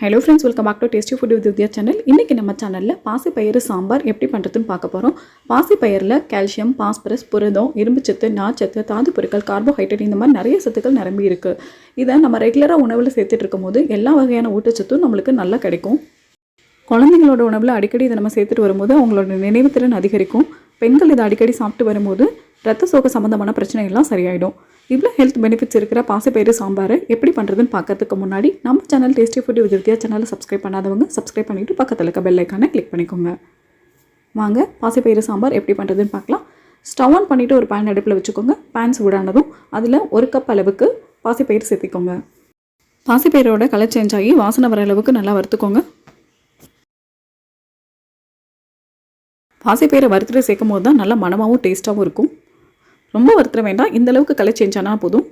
Hello friends welcome back to tasty food with Vidya channel இன்றைக்கி நம்ம சேனலில் பாசிப்பயிறு சாம்பார் எப்படி பண்ணுறதுன்னு பார்க்க போகிறோம் பாசிப்பயிரில் கால்சியம் பாஸ்பரஸ் புரதம் இரும்புச்சத்து நார்ச்சத்து தாது பொருட்கள் கார்போஹைட்ரேட் இந்த மாதிரி நிறைய சத்துக்கள் நிரம்பி இருக்குது இதை நம்ம ரெகுலராக உணவில் சேர்த்துட்டு இருக்கும்போது எல்லா வகையான ஊட்டச்சத்தும் நம்மளுக்கு நல்லா கிடைக்கும். குழந்தைங்களோட உணவில் அடிக்கடி இதை நம்ம சேர்த்துட்டு வரும்போது அவங்களோட நினைவுத்திறன் அதிகரிக்கும். பெண்கள் இதை அடிக்கடி சாப்பிட்டு வரும்போது ரத்த சோக சம்மந்தமான பிரச்சனைகள்லாம் சரியாயிடும். இவ்வளோ ஹெல்த் பெனிஃபிட்ஸ் இருக்கிற பாசிப்பயிறு சாம்பார் எப்படி பண்ணுறதுன்னு பார்க்கறதுக்கு முன்னாடி நம்ம சேனல் டேஸ்டி ஃபுட் விஜயத்தியா சேனலை சப்ஸ்கிரைப் பண்ணாதவங்க சப்ஸ்கிரைப் பண்ணிவிட்டு பக்கத்தில் இருக்க பெல் ஐக்கானை கிளிக் பண்ணிக்கோங்க. வாங்க பாசிப்பயிறு சாம்பார் எப்படி பண்ணுறதுன்னு பார்க்கலாம். ஸ்டவ் ஆன் பண்ணிவிட்டு ஒரு பேன் அடுப்பில் வச்சுக்கோங்க. பேன் சூடானதும் அதில் ஒரு கப் அளவுக்கு பாசிப்பயிறு சேர்த்திக்கோங்க. பாசிப்பயிரோட கலர் சேஞ்ச் ஆகி வாசனை வர அளவுக்கு நல்லா வறுத்துக்கோங்க. பாசிப்பயிரை வறுத்துட்டு சேர்க்கும் போது தான் நல்லா மனமாகவும் டேஸ்ட்டாகவும் இருக்கும். ரொம்ப வருத்தம் வேண்டாம். இந்த அளவுக்கு கலர் சேஞ்ச் ஆனால் போதும்.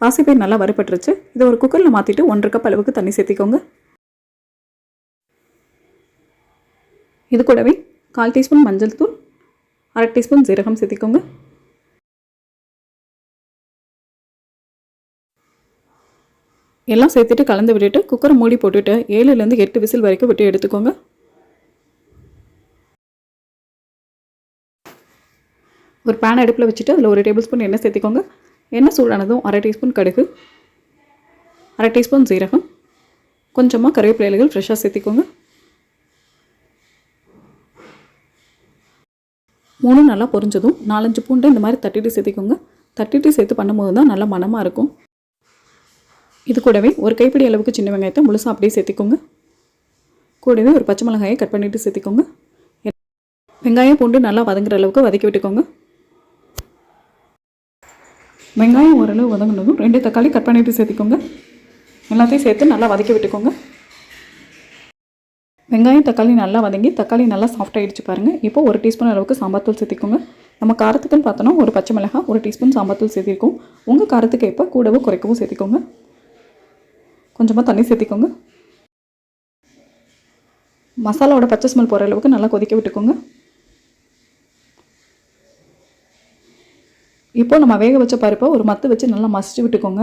பாசிப்பயிர் நல்லா வறுபட்டுருச்சு. இதை ஒரு குக்கரில் மாற்றிட்டு ஒன்றரை கப் அளவுக்கு தண்ணி சேர்த்திக்கோங்க. இது கூடவே கால் டீஸ்பூன் மஞ்சள் தூள் அரை டீஸ்பூன் ஜீரகம் சேர்த்திக்கோங்க. எல்லாம் சேர்த்துட்டு கலந்து விட்டுட்டு குக்கரை மூடி போட்டுட்டு ஏழுலேருந்து எட்டு விசில் வரைக்கும் விட்டு எடுத்துக்கோங்க. ஒரு பேன் அடுப்பில் வச்சுட்டு அதில் ஒரு டேபிள் ஸ்பூன் எண்ணெய் சேர்த்திக்கோங்க. எண்ணெய் சூடானதும் அரை டீஸ்பூன் கடுகு அரை டீஸ்பூன் சீரகம் கொஞ்சமாக கருவேப்பிலை இலைகள் ஃப்ரெஷ்ஷாக சேர்த்திக்கோங்க. மூணு நல்லா பொரிஞ்சதும் நாலஞ்சு பூண்டை இந்த மாதிரி தட்டிட்டு சேர்த்திக்கோங்க. தட்டிட்டு சேர்த்து பண்ணும்போது தான் நல்லா மனமாக இருக்கும். இது கூடவே ஒரு கைப்பிடி அளவுக்கு சின்ன வெங்காயத்தை முழுசாக அப்படியே சேர்த்திக்கோங்க. கூடவே ஒரு பச்சை மிளகாயை கட் பண்ணிவிட்டு சேர்த்திக்கோங்க. வெங்காயம் பூண்டு நல்லா வதங்குற அளவுக்கு வதக்கி விட்டுக்கோங்க. வெங்காயம் ஓரளவு வதங்கினதும் ரெண்டு தக்காளி கட் பண்ணிவிட்டு சேர்த்துக்கோங்க. எல்லாத்தையும் சேர்த்து நல்லா வதக்கி விட்டுக்கோங்க. வெங்காயம் தக்காளி நல்லா வதங்கி தக்காளி நல்லா சாஃப்ட் ஆகிடுச்சு பாருங்கள் இப்போ ஒரு டீஸ்பூன் அளவுக்கு சாம்பார் தூள் சேர்த்திக்கோங்க. நம்ம காரத்துக்குன்னு பார்த்தோன்னா ஒரு பச்சை மிளகாய் ஒரு டீஸ்பூன் சாம்பார் தூள் சேர்த்திருக்கோம். உங்கள் காரத்துக்கு எப்போ கூடவும் குறைக்கவும் சேர்த்திக்கோங்க. கொஞ்சமாக தண்ணி சேர்த்திக்கோங்க. மசாலாவோட பச்சை ஸ்மெல் போகிற அளவுக்கு நல்லா கொதிக்க விட்டுக்கோங்க. இப்போ நம்ம வேக வச்ச பருப்பை ஒரு மத்து வச்சு நல்லா மசிச்சு விட்டுக்கோங்க.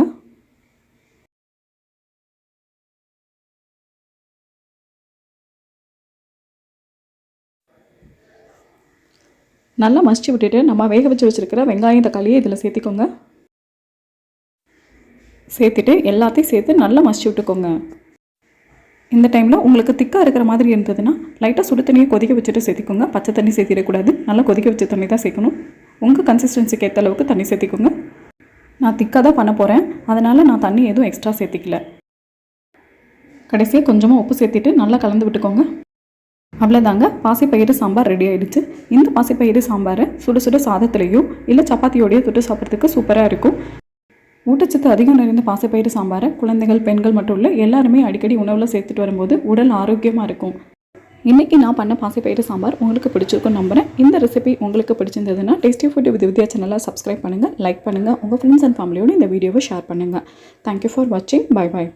நல்லா மசிச்சு விட்டுட்டு நம்ம வேக வச்சு வச்சுருக்கிற வெங்காயம் தக்காளியை இதில் சேர்த்திக்கோங்க. சேர்த்துட்டு எல்லாத்தையும் சேர்த்து நல்லா மசிச்சு விட்டுக்கோங்க. இந்த டைமில் உங்களுக்கு திக்காக இருக்கிற மாதிரி இருந்ததுன்னா லைட்டாக சுடு தண்ணியை கொதிக்க வச்சுட்டு சேர்த்திக்கோங்க. பச்சை தண்ணி சேர்த்திடக்கூடாது. நல்லா கொதிக்க வச்ச தண்ணி தான் சேர்க்கணும். உங்கள் கன்சிஸ்டன்சிக்கு ஏற்ற அளவுக்கு தண்ணி சேர்த்திக்கோங்க. நான் திக்காக தான் பண்ண போகிறேன் அதனால் நான் தண்ணி எதுவும் எக்ஸ்ட்ரா சேர்த்திக்கல. கடைசியாக கொஞ்சமாக உப்பு சேர்த்திட்டு நல்லா கலந்து விட்டுக்கோங்க. அவ்வளோதாங்க பாசிப்பயிறு சாம்பார் ரெடி ஆகிடுச்சு இந்த பாசிப்பயிறு சாம்பாரை சுட சுட சாதத்துலேயும் இல்லை சப்பாத்தியோடையோ தொட்டு சாப்பிட்றதுக்கு சூப்பராக இருக்கும். ஊட்டச்சத்து அதிகம் நிறைந்த பாசிப்பயிறு சாம்பாரை குழந்தைகள் பெண்கள் மட்டும் இல்லை எல்லாருமே அடிக்கடி உணவில் சேர்த்துட்டு வரும்போது உடல் ஆரோக்கியமாக இருக்கும். இன்றைக்கி நான் பண்ண பாசிப்பயிறு சாம்பார் உங்களுக்கு பிடிச்சிருக்குன்னு நம்புகிறேன் இந்த ரெசிபி உங்களுக்கு பிடிச்சிருந்ததுன்னா டேஸ்டி ஃபுட் வித் வித்யா சேனலை சப்ஸ்கிரைப் பண்ணுங்கள் லைக் பண்ணுங்கள் உங்கள் ஃப்ரெண்ட்ஸ் அண்ட் ஃபேமிலியோடு இந்த வீடியோவை ஷேர் பண்ணுங்கள் தேங்க்யூ ஃபார் வாட்சிங் பை பாய்